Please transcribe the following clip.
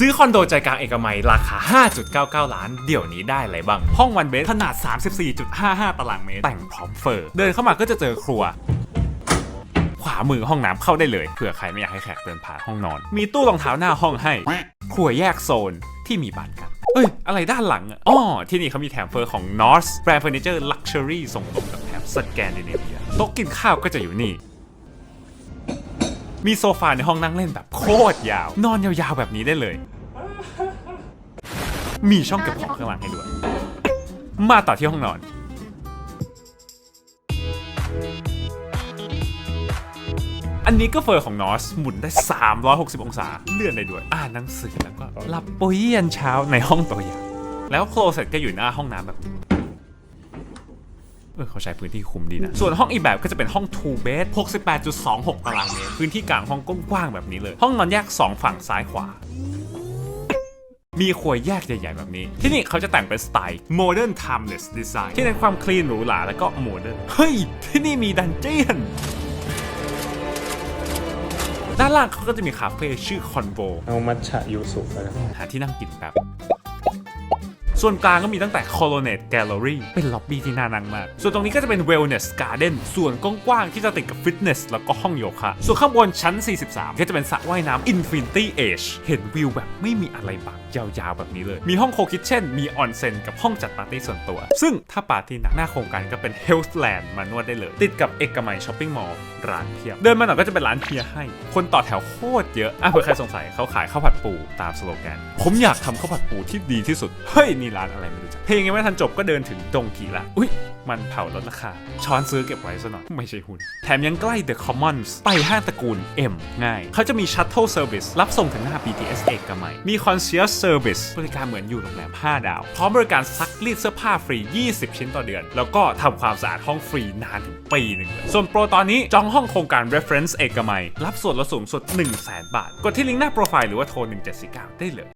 ซื้อคอนโดใจกลางเอกมัยราคา 5.99 ล้าน เดี๋ยวนี้ได้อะไรบ้าง ห้องวันเบสขนาด 34.55 ตารางเมตร แต่งพร้อมเฟอร์ เดินเข้ามาก็จะเจอครัว ขวามือห้องน้ำเข้าได้เลย เผื่อใครไม่อยากให้แขกเดินผ่านห้องนอน มีตู้รองเท้าหน้าห้องให้ ครัวแยกโซนที่มีบานกันเอ้ย อะไรด้านหลังอะอ๋อที่นี่เขามีแถมเฟอร์ของ Norse แบรนด์เฟอร์นิเจอร์ลักชัวรี่ส่งตรงกับแถบสแกนดิเนเวียโต๊ะกินข้าวก็จะอยู่นี่ มีโซฟาในห้องนั่งเล่นแบบโคตรยาว นอนยาวๆแบบนี้ได้เลย มีช่องเก็บของข้างหลังให้ด้วย มาต่อที่ห้องนอนอันนี้ก็เฟอร์ของนอสหมุนได้ 360 องศา เลื่อนได้ด้วย อ่านหนังสือแล้วก็หลับปุยยันเช้าในห้องตัวอย่าง แล้วโคลเซ็ตก็อยู่หน้าห้องน้ำแบบ เออเขาใช้พื้นที่คุมดีนะ ส่วนห้องอีกแบบก็จะเป็นห้อง two bed 68.26 ตารางเมตร พื้นที่กลางห้องกว้างๆแบบนี้เลย ห้องนอนแยก 2 ฝั่งซ้ายขวามีครัวแยกใหญ่ๆแบบนี้ ที่นี่เขาจะแต่งเป็นสไตล์ modern timeless design ที่เน้นความคลีนหรูหราแล้วก็โมเดิร์น เฮ้ย ที่นี่มีดันเจียน ด้านล่างเขาก็จะมีคาเฟ่ชื่อคอนโ o เอามัทฉะยูสุแล้วกันหาที่นั่งกินแบบ ส่วนกลางก็มีตั้งแต่ Colonnade Gallery เป็นล็อบบี้ที่น่านั่งมาก ส่วนตรงนี้ก็จะเป็น Wellness Garden ส่วนกว้างๆที่จะติดกับฟิตเนสแล้วก็ห้องโยคะ ส่วนข้างบนชั้น 43 ก็จะเป็นสระว่ายน้ำ Infinity Age เห็นวิวแบบไม่มีอะไรบังยาวๆแบบนี้เลย มีห้องโคคิทเช่น มีออนเซ็นกับห้องจัดปาร์ตี้ส่วนตัว ซึ่งถ้าปาร์ตี้หนักหน้าโครงการก็เป็น Healthland มานวดได้เลย ติดกับเอกมัยช้อปปิ้งมอลล์ร้านเพียบ เดินมาหน่อยก็จะเป็นร้านเฮียให้ คนต่อแถวโคตรเยอะอะเผื่อใครสงสัยเขาขายข้าวผัดปูตามสโลแกน ผมอยากทำข้าวผัดปูที่ดีที่สุด เฮ้ยนี่ร้านอะไรไม่รู้จักเพลงยังไม่ทันจบก็เดินถึงดงกีละอุ้ยมันเผาลดราคา ช้อนซื้อเก็บไว้ซะหน่อย ไม่ใช่หุ้น แถมยังใกล้ The Commons ไปห้างตระกูล M ง่าย เขาจะมี Shuttle Service รับส่งถึงหน้า BTS เอกมัย มี Concierge Service บริการเหมือนอยู่โรงแรม 5 ดาว พร้อมบริการซักรีดเสื้อผ้าฟรี 20 ชิ้นต่อเดือน แล้วก็ทำความสะอาดห้องฟรีนานถึงปีหนึ่งเลยส่วนโปรตอนนี้จองห้องโครงการ Reference เอกมัย รับส่วนลดสูงสุด 1 0 0 0 0 0 บาท กดที่ลิงก์หน้าโปรไฟล์หรือว่าโทร 1749 ได้เลย